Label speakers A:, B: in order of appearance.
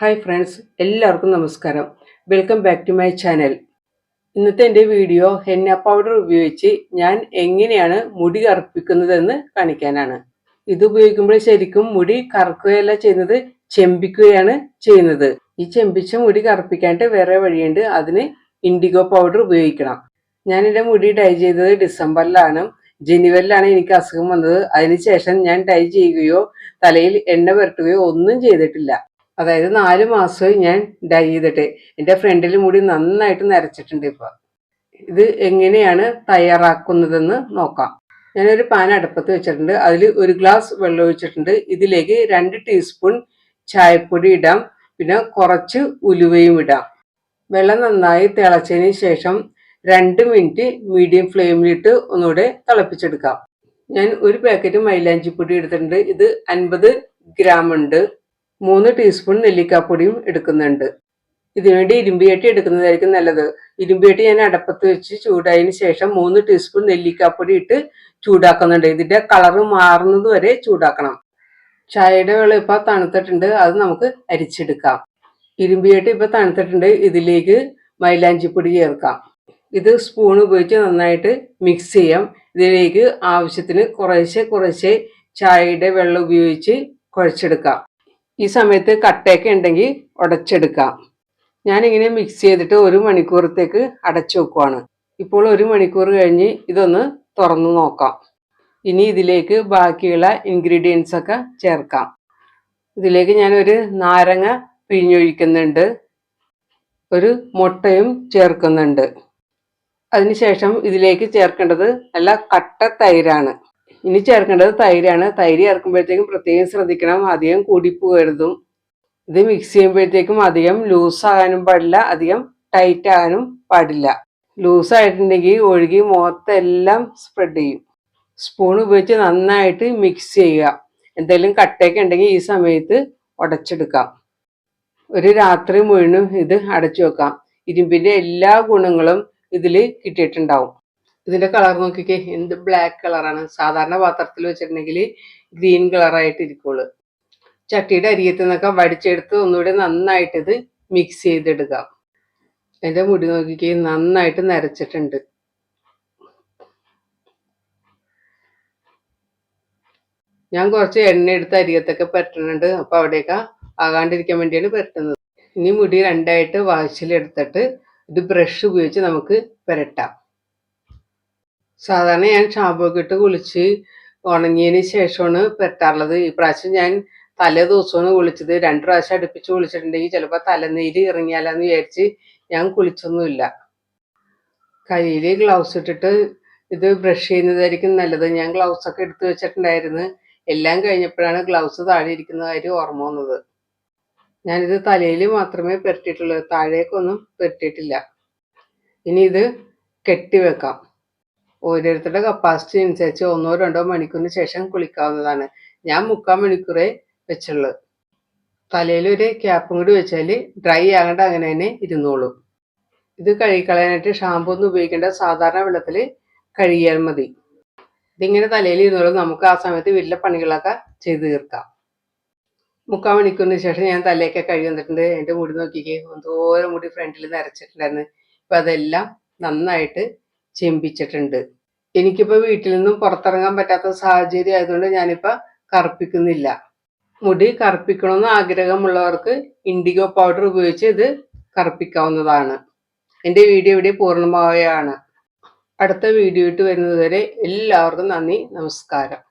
A: Hi friends എല്ലാവർക്കും നമസ്കാരം. Welcome back to my channel ഇന്നത്തെ എന്റെ വീഡിയോ ഹെന്ന പൗഡർ ഉപയോഗിച്ച് ഞാൻ എങ്ങനെയാണ് മുടി കറുപ്പിക്കുന്നതെന്ന് കാണിക്കാനാണ്. ഇത് ഉപയോഗിക്കുമ്പോൾ ശരിക്കും മുടി കറുക്കുകയല്ല ചെയ്യുന്നത് ചെമ്പിക്കുകയാണ് ചെയ്യുന്നത്. ഈ ചെമ്പിച്ച മുടി കറുപ്പിക്കാനായിട്ട് വേറെ വഴിയുണ്ട്. അതിന് ഇൻഡിഗോ പൗഡർ ഉപയോഗിക്കണം. ഞാൻ എന്റെ മുടി ഡൈ ചെയ്തത് ഡിസംബറിലാണ്. ജനുവരിലാണ് എനിക്ക് അസുഖം വന്നത്. അതിനുശേഷം ഞാൻ ഡൈ ചെയ്യുകയോ തലയിൽ എണ്ണ പുരട്ടുകയോ ഒന്നും ചെയ്തിട്ടില്ല. അതായത് നാല് മാസമായി ഞാൻ ഡൈ ചെയ്തിട്ട്. എന്റെ ഫ്രണ്ടിൽ മുടി നന്നായിട്ട് നരച്ചിട്ടുണ്ട് ഇപ്പോൾ ഇത് എങ്ങനെയാണ് തയ്യാറാക്കുന്നതെന്ന് നോക്കാം. ഞാനൊരു പാൻ അടുപ്പത്ത് വെച്ചിട്ടുണ്ട്. അതിൽ ഒരു ഗ്ലാസ് വെള്ളം ഒഴിച്ചിട്ടുണ്ട്. ഇതിലേക്ക് രണ്ട് ടീസ്പൂൺ ചായപ്പൊടി ഇടാം. പിന്നെ കുറച്ച് ഉലുവയും ഇടാം. വെള്ളം നന്നായി തിളച്ചതിന് ശേഷം രണ്ട് മിനിറ്റ് മീഡിയം ഫ്ലെയിമിലിട്ട് ഒന്നുകൂടെ തിളപ്പിച്ചെടുക്കാം. ഞാൻ ഒരു പാക്കറ്റ് മൈലാഞ്ചിപ്പൊടി എടുത്തിട്ടുണ്ട്. ഇത് അൻപത് ഗ്രാം ഉണ്ട്. മൂന്ന് ടീസ്പൂൺ നെല്ലിക്കാപ്പൊടിയും എടുക്കുന്നുണ്ട്. ഇതിനുവേണ്ടി ഇരുമ്പിയേട്ടി എടുക്കുന്നതായിരിക്കും നല്ലത്. ഇരുമ്പിയേട്ടി ഞാൻ അടപ്പത്ത് വെച്ച് ചൂടായതിനു ശേഷം മൂന്ന് ടീസ്പൂൺ നെല്ലിക്കാപ്പൊടി ഇട്ട് ചൂടാക്കുന്നുണ്ട്. ഇതിന്റെ കളറ് മാറുന്നത് വരെ ചൂടാക്കണം. ചായയുടെ വെള്ളം ഇപ്പൊ തണുത്തിട്ടുണ്ട്. അത് നമുക്ക് അരിച്ചെടുക്കാം. ഇരുമ്പിയേട്ടി ഇപ്പൊ തണുത്തിട്ടുണ്ട്. ഇതിലേക്ക് മൈലാഞ്ചിപ്പൊടി ചേർക്കാം. ഇത് സ്പൂൺ ഉപയോഗിച്ച് നന്നായിട്ട് മിക്സ് ചെയ്യാം. ഇതിലേക്ക് ആവശ്യത്തിന് കുറേശ്ശെ കുറേശ്ശെ ചായയുടെ വെള്ളം ഉപയോഗിച്ച് കുഴച്ചെടുക്കാം. ഈ സമയത്ത് കട്ടയൊക്കെ ഉണ്ടെങ്കിൽ ഉടച്ചെടുക്കാം ഞാനിങ്ങനെ മിക്സ് ചെയ്തിട്ട് ഒരു മണിക്കൂറത്തേക്ക് അടച്ചു വെക്കുവാണ്. ഇപ്പോൾ ഒരു മണിക്കൂർ കഴിഞ്ഞ് ഇതൊന്ന് തുറന്നു നോക്കാം. ഇനി ഇതിലേക്ക് ബാക്കിയുള്ള ഇൻഗ്രീഡിയൻസ് ഒക്കെ ചേർക്കാം. ഇതിലേക്ക് ഞാൻ ഒരു നാരങ്ങ പിഴിഞ്ഞൊഴിക്കുന്നുണ്ട്. ഒരു മുട്ടയും ചേർക്കുന്നുണ്ട്. അതിനുശേഷം ഇതിലേക്ക് ചേർക്കേണ്ടത് നല്ല കട്ട തൈരാണ്. ഇനി ചേർക്കേണ്ടത് തൈരാണ്. തൈര് ചേർക്കുമ്പോഴത്തേക്കും പ്രത്യേകം ശ്രദ്ധിക്കണം. അധികം കൂടിപ്പോകരുതും ഇത് മിക്സ് ചെയ്യുമ്പോഴത്തേക്കും അധികം ലൂസ് ആകാനും പാടില്ല. അധികം ടൈറ്റ് ആകാനും പാടില്ല. ലൂസ് ആയിട്ടുണ്ടെങ്കിൽ ഒഴുകി മുഖത്തെല്ലാം സ്പ്രെഡ് ചെയ്യും. സ്പൂൺ ഉപയോഗിച്ച് നന്നായിട്ട് മിക്സ് ചെയ്യുക. എന്തെങ്കിലും കട്ടയൊക്കെ ഉണ്ടെങ്കിൽ ഈ സമയത്ത് ഉടച്ചെടുക്കാം. ഒരു രാത്രി മുഴുവനും ഇത് അടച്ചു വെക്കാം. ഇരുമ്പിന്റെ എല്ലാ ഗുണങ്ങളും ഇതിൽ കിട്ടിയിട്ടുണ്ടാവും. ഇതിന്റെ കളർ നോക്കിക്കേ. എന്ത് ബ്ലാക്ക് കളറാണ് സാധാരണ പാത്രത്തിൽ വെച്ചിട്ടുണ്ടെങ്കിൽ ഗ്രീൻ കളറായിട്ട് ഇരിക്കുള്ളൂ. ചട്ടിയുടെ അരിയത്ത് നിന്നൊക്കെ വടിച്ചെടുത്ത് ഒന്നുകൂടി നന്നായിട്ട് ഇത് മിക്സ് ചെയ്തെടുക്കാം. എന്റെ മുടി നോക്കിക്കേ നന്നായിട്ട് നരച്ചിട്ടുണ്ട്. ഞാൻ കുറച്ച് എണ്ണ എടുത്ത് അരിയത്തൊക്കെ പറ്റുന്നുണ്ട് അപ്പൊ അവിടെയൊക്കെ ആകാണ്ടിരിക്കാൻ വേണ്ടിയാണ് പറ്റുന്നത് ഇനി മുടി രണ്ടായിട്ട് വാശിലെടുത്തിട്ട് ഇത് ബ്രഷ് ഉപയോഗിച്ച് നമുക്ക് പുരട്ടാം. സാധാരണ ഞാൻ ഷാമ്പൊക്കെ ഇട്ട് കുളിച്ച് ഉണങ്ങിയതിന് ശേഷമാണ് പെരട്ടാറുള്ളത്. ഈ പ്രാവശ്യം ഞാൻ തലേ ദിവസമാണ് കുളിച്ചത്. രണ്ട് പ്രാവശ്യം അടുപ്പിച്ച് കുളിച്ചിട്ടുണ്ടെങ്കിൽ ചിലപ്പോൾ തലനീര് ഇറങ്ങിയാലെന്ന് വിചാരിച്ച് ഞാൻ കുളിച്ചൊന്നുമില്ല. കയ്യിൽ ഗ്ലൗസ് ഇട്ടിട്ട് ഇത് ബ്രഷ് ചെയ്യുന്നതായിരിക്കും നല്ലത്. ഞാൻ ഗ്ലൗസ് ഒക്കെ എടുത്തു വെച്ചിട്ടുണ്ടായിരുന്നു. എല്ലാം കഴിഞ്ഞപ്പോഴാണ് ഗ്ലൗസ് താഴെ ഇരിക്കുന്ന കാര്യം ഓർമ്മ വന്നത്. ഞാനിത് തലയിൽ മാത്രമേ പെരട്ടിയിട്ടുള്ളൂ. താഴേക്കൊന്നും പെരട്ടിയിട്ടില്ല. ഇനി ഇത് കെട്ടിവെക്കാം ഓരോരുത്തരുടെ കപ്പാസിറ്റി അനുസരിച്ച് ഒന്നോ രണ്ടോ മണിക്കൂറിന് ശേഷം കുളിക്കാവുന്നതാണ്. ഞാൻ മുക്കാൽ മണിക്കൂറേ വെച്ചുള്ളൂ. തലയിൽ ഒരു ക്യാപ്പും കൂടി വെച്ചാൽ ഡ്രൈ ആകേണ്ട അങ്ങനെ തന്നെ ഇരുന്നോളും. ഇത് കഴുകിക്കളയാനായിട്ട് ഷാമ്പു ഒന്നും ഉപയോഗിക്കേണ്ട സാധാരണ വെള്ളത്തിൽ കഴുകിയാൽ മതി. ഇതിങ്ങനെ തലയിൽ ഇരുന്നോളും. നമുക്ക് ആ സമയത്ത് വീട്ടിലെ പണികളൊക്കെ ചെയ്ത് തീർക്കാം. മുക്കാൽ മണിക്കൂറിന് ശേഷം ഞാൻ തലയൊക്കെ കഴുകി വന്നിട്ടുണ്ട്. എന്റെ മുടി നോക്കിക്കേ. എന്തോരം മുടി ഫ്രണ്ടിൽ നിറച്ചിട്ടുണ്ടായിരുന്നു. ഇപ്പം അതെല്ലാം നന്നായിട്ട് ചെമ്പിച്ചിട്ടുണ്ട്. എനിക്കിപ്പോൾ വീട്ടിൽ നിന്നും പുറത്തിറങ്ങാൻ പറ്റാത്ത സാഹചര്യം ആയതുകൊണ്ട് ഞാനിപ്പോൾ കറുപ്പിക്കുന്നില്ല. മുടി കറുപ്പിക്കണമെന്ന് ആഗ്രഹമുള്ളവർക്ക് ഇൻഡിഗോ പൗഡർ ഉപയോഗിച്ച് ഇത് കറുപ്പിക്കാവുന്നതാണ്. എന്റെ വീഡിയോ ഇവിടെ പൂർണമാവുകയാണ്. അടുത്ത വീഡിയോ ഇട്ട് വരുന്നതുവരെ എല്ലാവർക്കും നന്ദി നമസ്കാരം.